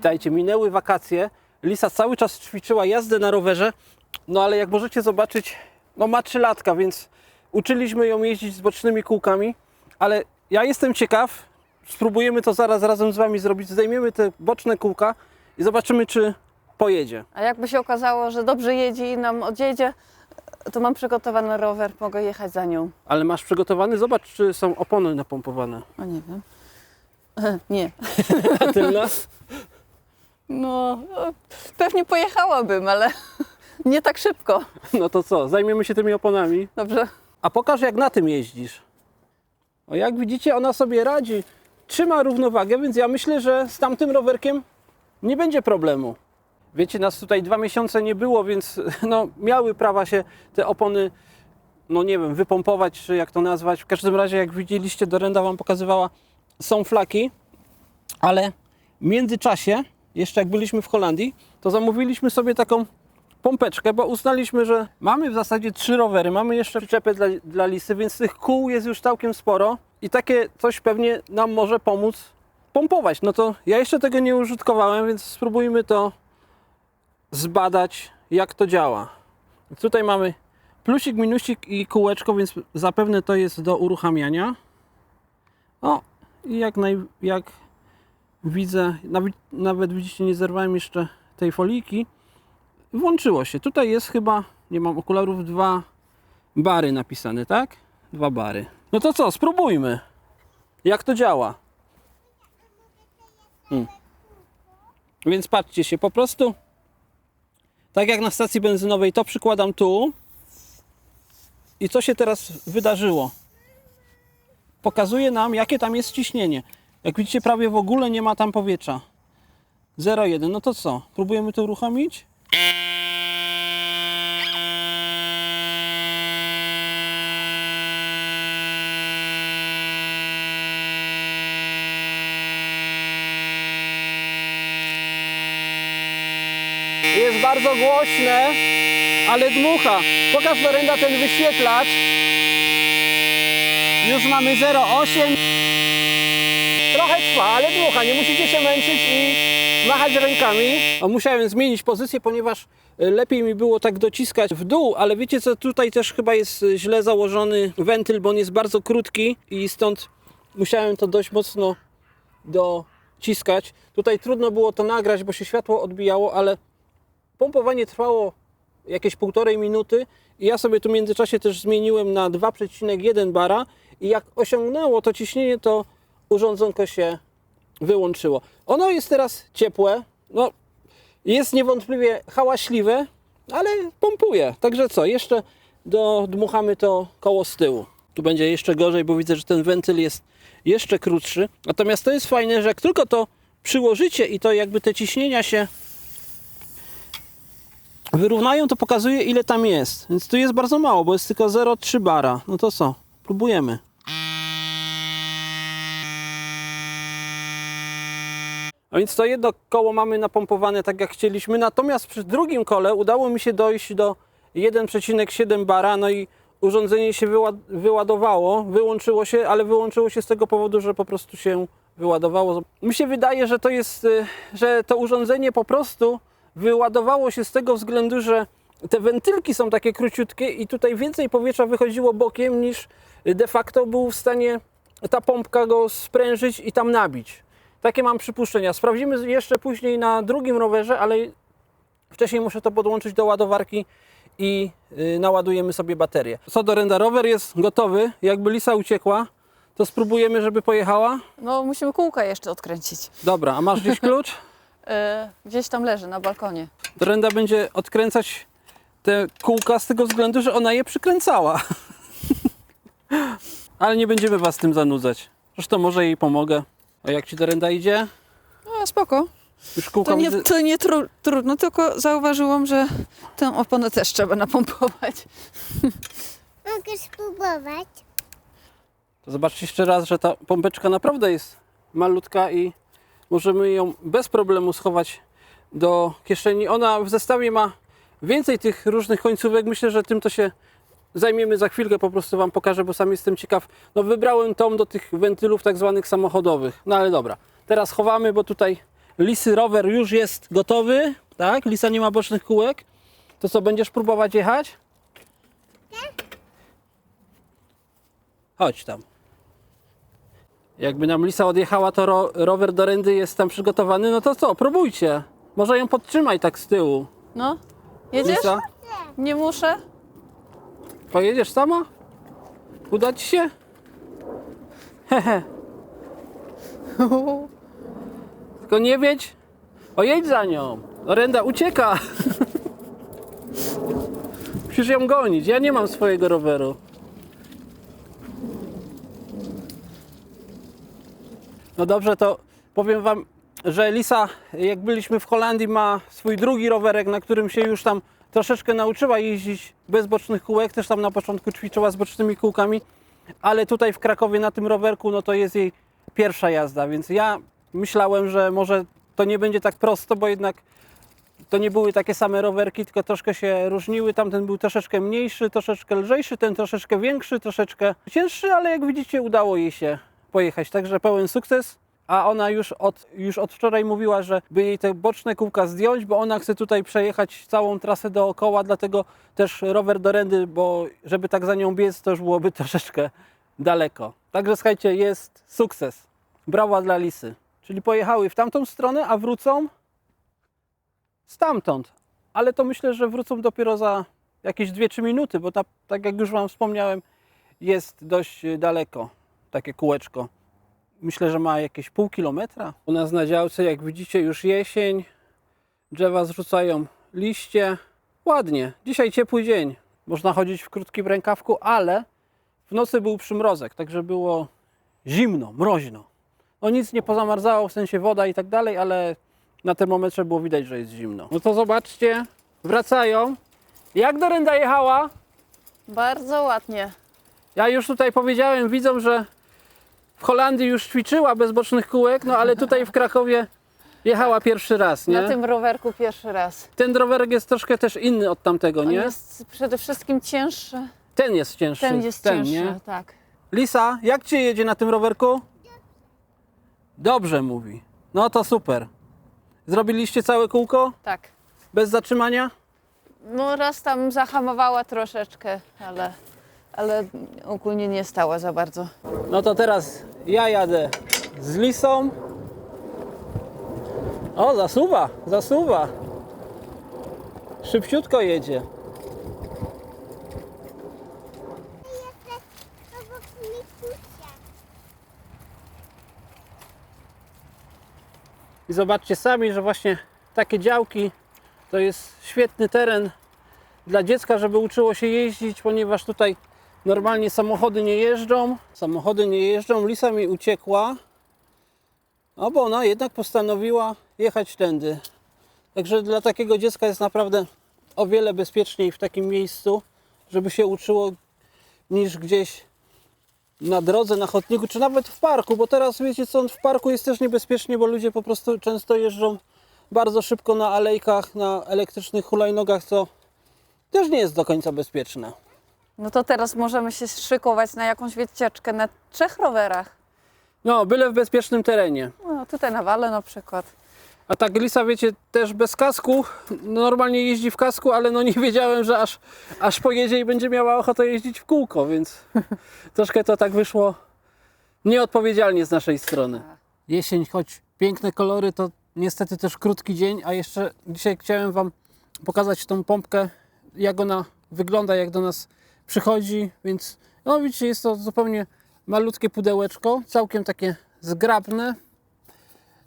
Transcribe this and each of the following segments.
Witajcie, minęły wakacje. Lisa cały czas ćwiczyła jazdę na rowerze, no ale jak możecie zobaczyć, no ma 3 latka, więc uczyliśmy ją jeździć z bocznymi kółkami, ale ja jestem ciekaw, spróbujemy to zaraz razem z Wami zrobić, zdejmiemy te boczne kółka i zobaczymy, czy pojedzie. A jakby się okazało, że dobrze jedzie i nam odjedzie, to mam przygotowany rower, mogę jechać za nią. Ale masz przygotowany? Zobacz, czy są opony napompowane. O nie wiem. Nie. A tylna? No, pewnie pojechałabym, ale nie tak szybko. No to co, zajmiemy się tymi oponami. Dobrze. A pokaż, jak na tym jeździsz. O, jak widzicie, ona sobie radzi. Trzyma równowagę, więc ja myślę, że z tamtym rowerkiem nie będzie problemu. Wiecie, nas tutaj dwa miesiące nie było, więc no, miały prawa się te opony, no nie wiem, wypompować, czy jak to nazwać. W każdym razie, jak widzieliście, Dorenda Wam pokazywała, są flaki, ale w międzyczasie, jeszcze jak byliśmy w Holandii, to zamówiliśmy sobie taką pompeczkę, bo uznaliśmy, że mamy w zasadzie trzy rowery, mamy jeszcze przyczepę dla, dla lisy, więc tych kół jest już całkiem sporo i takie coś pewnie nam może pomóc pompować. No to ja jeszcze tego nie użytkowałem, więc spróbujmy to zbadać, jak to działa. Tutaj mamy plusik, minusik i kółeczko, więc zapewne to jest do uruchamiania. O, i jak, naj, jak widzę, nawet, nawet widzicie, nie zerwałem jeszcze tej foliki. Włączyło się. Tutaj jest chyba, nie mam okularów, dwa bary napisane, tak? Dwa bary. No to co, spróbujmy. Jak to działa? Hmm. Więc patrzcie się, po prostu tak jak na stacji benzynowej, to przykładam tu. I co się teraz wydarzyło? Pokazuje nam, jakie tam jest ciśnienie. Jak widzicie, prawie w ogóle nie ma tam powietrza. 0,1. No to co? Próbujemy to uruchomić? Jest bardzo głośne, ale dmucha. Pokaż Dorenda ten wyświetlacz. Już mamy 0,8. Trochę trwa, ale dmucha. Nie musicie się męczyć i machać rękami. O, musiałem zmienić pozycję, ponieważ y, lepiej mi było tak dociskać w dół, ale wiecie co, tutaj też chyba jest y, źle założony wentyl, bo on jest bardzo krótki i stąd musiałem to dość mocno dociskać. Tutaj trudno było to nagrać, bo się światło odbijało, ale pompowanie trwało jakieś półtorej minuty i ja sobie tu w międzyczasie też zmieniłem na 2,1 bara i jak osiągnęło to ciśnienie, to urządzonko się wyłączyło. Ono jest teraz ciepłe, no jest niewątpliwie hałaśliwe, ale pompuje. Także co, jeszcze dodmuchamy to koło z tyłu. Tu będzie jeszcze gorzej, bo widzę, że ten wentyl jest jeszcze krótszy. Natomiast to jest fajne, że jak tylko to przyłożycie i to jakby te ciśnienia się wyrównają, to pokazuje ile tam jest. Więc tu jest bardzo mało, bo jest tylko 0,3 bara. No to co? Próbujemy. A więc to jedno koło mamy napompowane tak jak chcieliśmy, natomiast przy drugim kole udało mi się dojść do 1,7 bara, no i urządzenie się wyład wyładowało, wyłączyło się, ale wyłączyło się z tego powodu, że po prostu się wyładowało. Mi się wydaje, że to jest, y, że to urządzenie po prostu wyładowało się z tego względu, że te wentylki są takie króciutkie i tutaj więcej powietrza wychodziło bokiem niż de facto był w stanie ta pompka go sprężyć i tam nabić. Takie mam przypuszczenia. Sprawdzimy jeszcze później na drugim rowerze, ale wcześniej muszę to podłączyć do ładowarki i y, naładujemy sobie baterię. Co do renda, rower jest gotowy. Jakby Lisa uciekła, to spróbujemy, żeby pojechała. No, musimy kółka jeszcze odkręcić. Dobra, a masz gdzieś klucz? E, gdzieś tam leży na balkonie. Dorenda będzie odkręcać te kółka z tego względu, że ona je przykręcała. Ale nie będziemy Was tym zanudzać. Zresztą może jej pomogę. A jak Ci Dorenda idzie? No, spoko. Już kółka To nie, widzę- to nie tru, trudno, tylko zauważyłam, że tę oponę też trzeba napompować. Mogę spróbować. To zobaczcie jeszcze raz, że ta pompeczka naprawdę jest malutka i możemy ją bez problemu schować do kieszeni. Ona w zestawie ma więcej tych różnych końcówek. Myślę, że tym to się zajmiemy za chwilkę, po prostu Wam pokażę, bo sam jestem ciekaw. No wybrałem tą do tych wentylów tak zwanych samochodowych. No ale dobra, teraz chowamy, bo tutaj Lisy rower już jest gotowy, tak? Lisa nie ma bocznych kółek. To co, będziesz próbować jechać? Chodź tam. Jakby nam Lisa odjechała, to ro rower do rędy jest tam przygotowany, no to co, próbujcie. Może ją podtrzymaj tak z tyłu. No, jedziesz? Lisa, Nie muszę? Pojedziesz sama? Uda ci się? Hehe. Tylko nie wiedź. O, jedź za nią. Orenda ucieka. Musisz ją gonić. Ja nie mam swojego roweru. No dobrze, to powiem wam, że Lisa, jak byliśmy w Holandii, ma swój drugi rowerek, na którym się już tam troszeczkę nauczyła jeździć bez bocznych kółek. Też tam na początku ćwiczyła z bocznymi kółkami, ale tutaj w Krakowie na tym rowerku, no to jest jej pierwsza jazda, więc ja myślałem, że może to nie będzie tak prosto, bo jednak to nie były takie same rowerki, tylko troszkę się różniły. Tamten był troszeczkę mniejszy, troszeczkę lżejszy, ten troszeczkę większy, troszeczkę cięższy, ale jak widzicie udało jej się pojechać. Także pełen sukces. A ona już od, już od wczoraj mówiła, że by jej te boczne kółka zdjąć, bo ona chce tutaj przejechać całą trasę dookoła, dlatego też rower do rędy, bo żeby tak za nią biec, to już byłoby troszeczkę daleko. Także słuchajcie, jest sukces. Brawa dla Lisy. Czyli pojechały w tamtą stronę, a wrócą stamtąd. Ale to myślę, że wrócą dopiero za jakieś 2-3 minuty, bo ta, tak jak już Wam wspomniałem, jest dość daleko takie kółeczko. Myślę, że ma jakieś pół kilometra. U nas na działce, jak widzicie, już jesień. Drzewa zrzucają liście. Ładnie. Dzisiaj ciepły dzień. Można chodzić w krótkim rękawku, ale w nocy był przymrozek, także było zimno, mroźno. No nic nie pozamarzało, w sensie woda i tak dalej, ale na termometrze było widać, że jest zimno. No to zobaczcie, wracają. Jak Dorenda jechała? Bardzo ładnie. Ja już tutaj powiedziałem widzom, że w Holandii już ćwiczyła bez bocznych kółek, no ale tutaj w Krakowie jechała pierwszy raz, nie? Na tym rowerku pierwszy raz. Ten rowerek jest troszkę też inny od tamtego, On nie? jest przede wszystkim cięższy. Ten jest cięższy. Ten jest cięższy, nie? tak. Lisa, jak Cię jedzie na tym rowerku? Dobrze mówi. No to super. Zrobiliście całe kółko? Tak. Bez zatrzymania? No raz tam zahamowała troszeczkę, ale, ale ogólnie nie stała za bardzo. No to teraz ja jadę z Lisą. O, zasuwa, zasuwa. Szybciutko jedzie. I zobaczcie sami, że właśnie takie działki to jest świetny teren dla dziecka, żeby uczyło się jeździć, ponieważ tutaj normalnie samochody nie jeżdżą. Samochody nie jeżdżą. Lisa mi uciekła, no bo ona jednak postanowiła jechać tędy. Także dla takiego dziecka jest naprawdę o wiele bezpieczniej w takim miejscu, żeby się uczyło niż gdzieś na drodze, na chodniku, czy nawet w parku, bo teraz wiecie co, w parku jest też niebezpiecznie, bo ludzie po prostu często jeżdżą bardzo szybko na alejkach, na elektrycznych hulajnogach, co też nie jest do końca bezpieczne. No to teraz możemy się szykować na jakąś wycieczkę na trzech rowerach. No, byle w bezpiecznym terenie. No, tutaj na Wale na przykład. A tak Lisa, wiecie, też bez kasku, normalnie jeździ w kasku, ale no nie wiedziałem, że aż, aż pojedzie i będzie miała ochotę jeździć w kółko, więc troszkę to tak wyszło nieodpowiedzialnie z naszej strony. Jesień, choć piękne kolory, to niestety też krótki dzień, a jeszcze dzisiaj chciałem Wam pokazać tą pompkę, jak ona wygląda, jak do nas przychodzi, więc no widzicie, jest to zupełnie malutkie pudełeczko, całkiem takie zgrabne,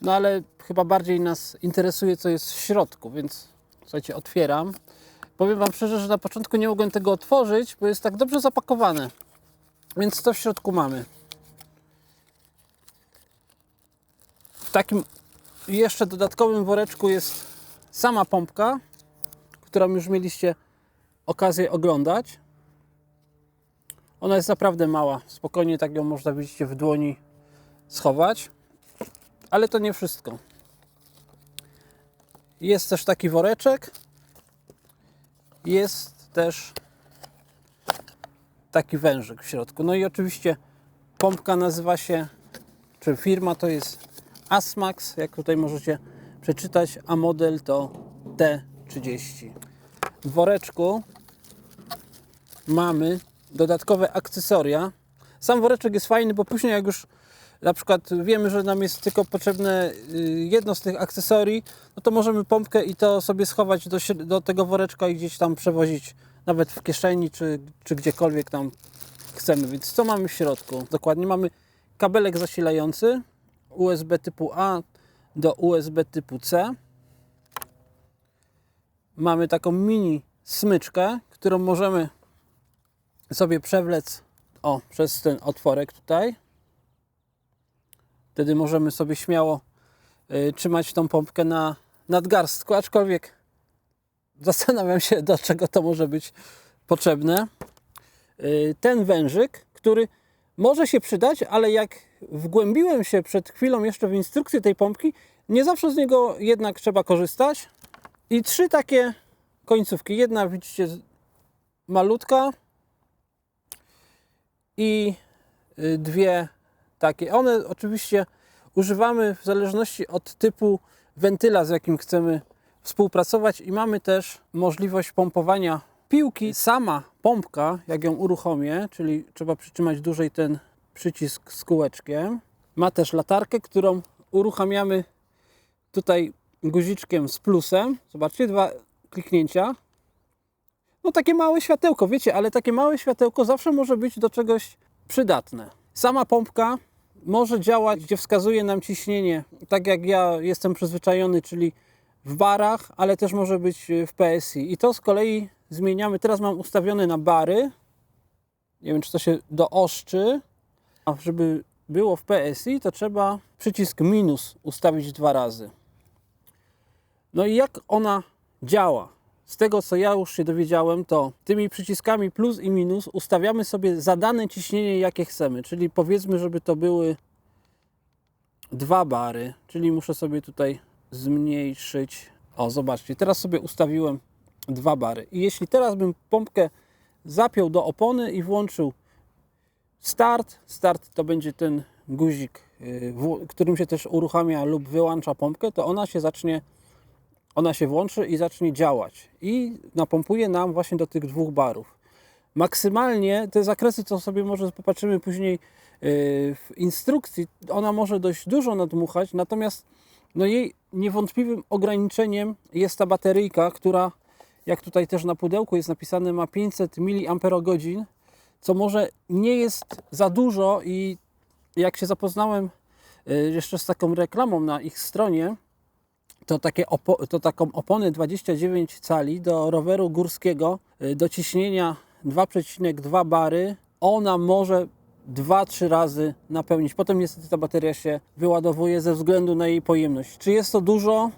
no ale chyba bardziej nas interesuje, co jest w środku, więc słuchajcie, otwieram. Powiem Wam szczerze, że na początku nie mogłem tego otworzyć, bo jest tak dobrze zapakowane. Więc co w środku mamy? W takim jeszcze dodatkowym woreczku jest sama pompka, którą już mieliście okazję oglądać. Ona jest naprawdę mała. Spokojnie tak ją można, widzicie, w dłoni schować. Ale to nie wszystko. Jest też taki woreczek. Jest też taki wężyk w środku. No i oczywiście pompka nazywa się, czy firma to jest Asmax, jak tutaj możecie przeczytać, a model to T30. W woreczku mamy dodatkowe akcesoria. Sam woreczek jest fajny, bo później jak już na przykład wiemy, że nam jest tylko potrzebne y, jedno z tych akcesorii, no to możemy pompkę i to sobie schować do, do tego woreczka i gdzieś tam przewozić, nawet w kieszeni czy, czy gdziekolwiek tam chcemy. Więc co mamy w środku? Dokładnie mamy kabelek zasilający USB typu A do USB typu C. Mamy taką mini smyczkę, którą możemy sobie przewlec o, przez ten otworek tutaj. Wtedy możemy sobie śmiało y, trzymać tą pompkę na nadgarstku, aczkolwiek zastanawiam się, do czego to może być potrzebne. Y, ten wężyk, który może się przydać, ale jak wgłębiłem się przed chwilą jeszcze w instrukcję tej pompki, nie zawsze z niego jednak trzeba korzystać. I trzy takie końcówki. Jedna widzicie malutka i y, dwie takie. One oczywiście używamy w zależności od typu wentyla, z jakim chcemy współpracować i mamy też możliwość pompowania piłki. Sama pompka, jak ją uruchomię, czyli trzeba przytrzymać dłużej ten przycisk z kółeczkiem, ma też latarkę, którą uruchamiamy tutaj guziczkiem z plusem. Zobaczcie, dwa kliknięcia. No takie małe światełko, wiecie, ale takie małe światełko zawsze może być do czegoś przydatne. Sama pompka może działać, gdzie wskazuje nam ciśnienie, tak jak ja jestem przyzwyczajony, czyli w barach, ale też może być w PSI. I to z kolei zmieniamy. Teraz mam ustawione na bary. Nie wiem, czy to się dooszczy. A żeby było w PSI, to trzeba przycisk minus ustawić dwa razy. No i jak ona działa? Z tego, co ja już się dowiedziałem, to tymi przyciskami plus i minus ustawiamy sobie zadane ciśnienie, jakie chcemy. Czyli powiedzmy, żeby to były dwa bary, czyli muszę sobie tutaj zmniejszyć. O, zobaczcie, teraz sobie ustawiłem dwa bary. I jeśli teraz bym pompkę zapiął do opony i włączył start, start to będzie ten guzik, w- którym się też uruchamia lub wyłącza pompkę, to ona się zacznie ona się włączy i zacznie działać. I napompuje nam właśnie do tych dwóch barów. Maksymalnie te zakresy, co sobie może popatrzymy później yy, w instrukcji, ona może dość dużo nadmuchać, natomiast no jej niewątpliwym ograniczeniem jest ta bateryjka, która, jak tutaj też na pudełku jest napisane, ma 500 mAh, co może nie jest za dużo i jak się zapoznałem yy, jeszcze z taką reklamą na ich stronie, to, takie to taką oponę 29 cali do roweru górskiego y, do ciśnienia 2,2 bary ona może 2-3 razy napełnić. Potem niestety ta bateria się wyładowuje ze względu na jej pojemność. Czy jest to dużo?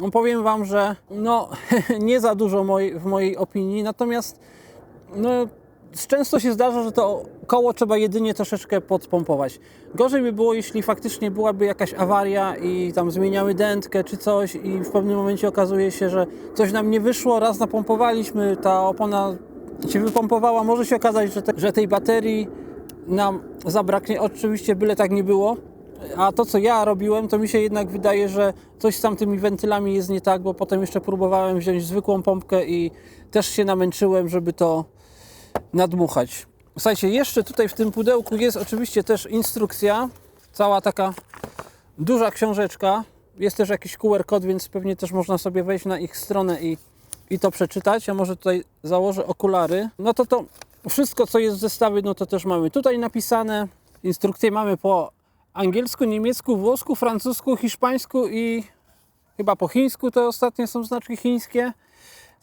No, powiem Wam, że no, nie za dużo w mojej opinii, natomiast no, często się zdarza, że to koło trzeba jedynie troszeczkę podpompować. Gorzej by było, jeśli faktycznie byłaby jakaś awaria i tam zmieniamy dętkę czy coś i w pewnym momencie okazuje się, że coś nam nie wyszło, raz napompowaliśmy, ta opona się wypompowała, może się okazać, że, te, że tej baterii nam zabraknie, oczywiście byle tak nie było. A to, co ja robiłem, to mi się jednak wydaje, że coś z tamtymi wentylami jest nie tak, bo potem jeszcze próbowałem wziąć zwykłą pompkę i też się namęczyłem, żeby to nadmuchać. Słuchajcie, jeszcze tutaj w tym pudełku jest oczywiście też instrukcja, cała taka duża książeczka. Jest też jakiś QR kod, więc pewnie też można sobie wejść na ich stronę i, i to przeczytać. Ja może tutaj założę okulary. No to to wszystko, co jest w zestawie, no to też mamy tutaj napisane. Instrukcje mamy po angielsku, niemiecku, włosku, francusku, hiszpańsku i chyba po chińsku. Te ostatnie są znaczki chińskie.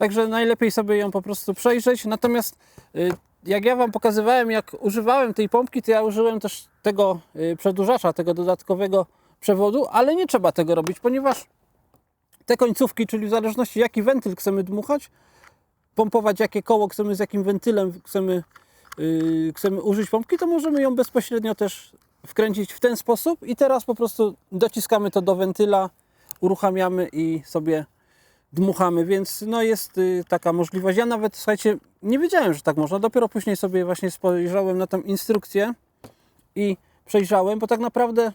Także najlepiej sobie ją po prostu przejrzeć. Natomiast y, jak ja Wam pokazywałem, jak używałem tej pompki, to ja użyłem też tego y, przedłużacza, tego dodatkowego przewodu, ale nie trzeba tego robić, ponieważ te końcówki, czyli w zależności jaki wentyl chcemy dmuchać, pompować jakie koło chcemy, z jakim wentylem chcemy, yy, chcemy użyć pompki, to możemy ją bezpośrednio też wkręcić w ten sposób i teraz po prostu dociskamy to do wentyla, uruchamiamy i sobie dmuchamy, więc no jest y, taka możliwość. Ja nawet, słuchajcie, nie wiedziałem, że tak można. Dopiero później sobie właśnie spojrzałem na tą instrukcję i przejrzałem, bo tak naprawdę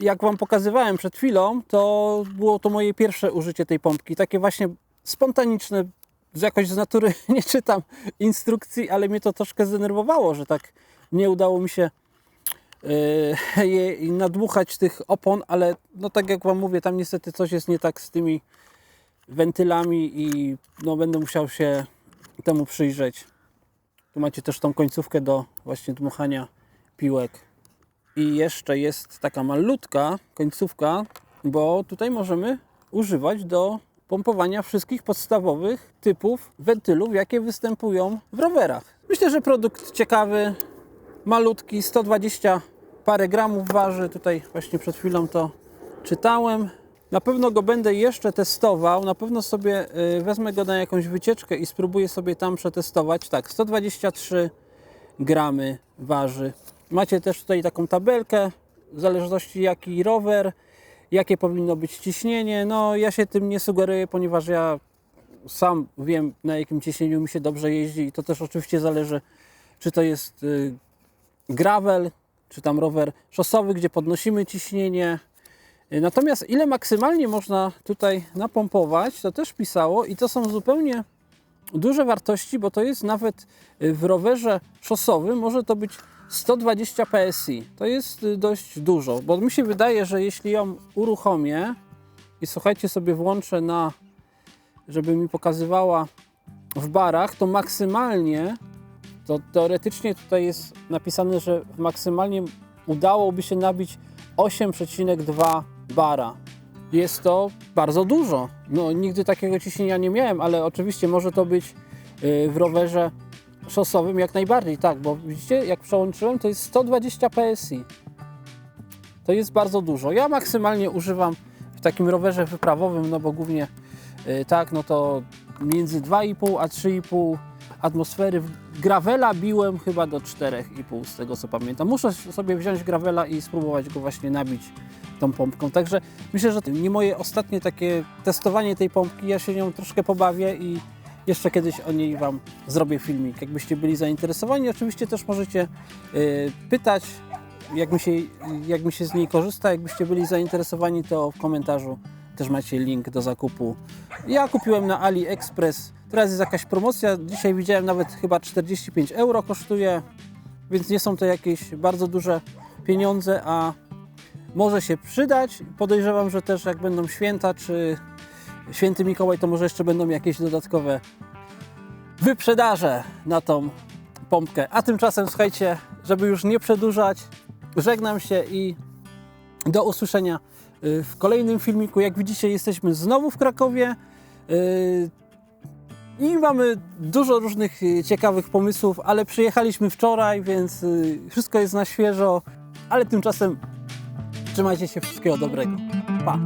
jak Wam pokazywałem przed chwilą, to było to moje pierwsze użycie tej pompki. Takie właśnie spontaniczne, jakoś z natury nie czytam instrukcji, ale mnie to troszkę zdenerwowało, że tak nie udało mi się yy, nadmuchać tych opon, ale no tak jak Wam mówię, tam niestety coś jest nie tak z tymi wentylami i no będę musiał się temu przyjrzeć. Tu macie też tą końcówkę do właśnie dmuchania piłek. I jeszcze jest taka malutka końcówka, bo tutaj możemy używać do pompowania wszystkich podstawowych typów wentylów, jakie występują w rowerach. Myślę, że produkt ciekawy, malutki, 120 parę gramów waży. Tutaj właśnie przed chwilą to czytałem. Na pewno go będę jeszcze testował. Na pewno sobie y, wezmę go na jakąś wycieczkę i spróbuję sobie tam przetestować. Tak, 123 gramy waży. Macie też tutaj taką tabelkę, w zależności jaki rower, jakie powinno być ciśnienie. No ja się tym nie sugeruję, ponieważ ja sam wiem na jakim ciśnieniu mi się dobrze jeździ i to też oczywiście zależy czy to jest y, gravel, czy tam rower szosowy, gdzie podnosimy ciśnienie. Y, Natomiast ile maksymalnie można tutaj napompować, to też pisało i to są zupełnie duże wartości, bo to jest nawet y, w rowerze szosowym może to być 120 PSI. To jest y, dość dużo, bo mi się wydaje, że jeśli ją uruchomię i słuchajcie sobie włączę na, żeby mi pokazywała w barach, to maksymalnie to teoretycznie tutaj jest napisane, że maksymalnie udałoby się nabić 8,2 bara. Jest to bardzo dużo. No, nigdy takiego ciśnienia nie miałem, ale oczywiście może to być yy, w rowerze szosowym jak najbardziej, tak, bo widzicie, jak przełączyłem, to jest 120 PSI. To jest bardzo dużo. Ja maksymalnie używam w takim rowerze wyprawowym, no bo głównie yy, tak, no to między 2,5 a 3,5 atmosfery. Gravela biłem chyba do 4,5 z tego co pamiętam. Muszę sobie wziąć Gravela i spróbować go właśnie nabić tą pompką. Także myślę, że nie moje ostatnie takie testowanie tej pompki. Ja się nią troszkę pobawię i jeszcze kiedyś o niej Wam zrobię filmik. Jakbyście byli zainteresowani, oczywiście też możecie y, pytać, jak mi, się, jak mi się z niej korzysta. Jakbyście byli zainteresowani, to w komentarzu też macie link do zakupu. Ja kupiłem na AliExpress. Teraz jest jakaś promocja. Dzisiaj widziałem nawet chyba 45 euro kosztuje, więc nie są to jakieś bardzo duże pieniądze, a może się przydać. Podejrzewam, że też jak będą święta czy święty Mikołaj, to może jeszcze będą jakieś dodatkowe wyprzedaże na tą pompkę. A tymczasem słuchajcie, żeby już nie przedłużać, żegnam się i do usłyszenia y, w kolejnym filmiku. Jak widzicie, jesteśmy znowu w Krakowie y, i mamy dużo różnych y, ciekawych pomysłów, ale przyjechaliśmy wczoraj, więc y, wszystko jest na świeżo. Ale tymczasem trzymajcie się, wszystkiego dobrego. Pa!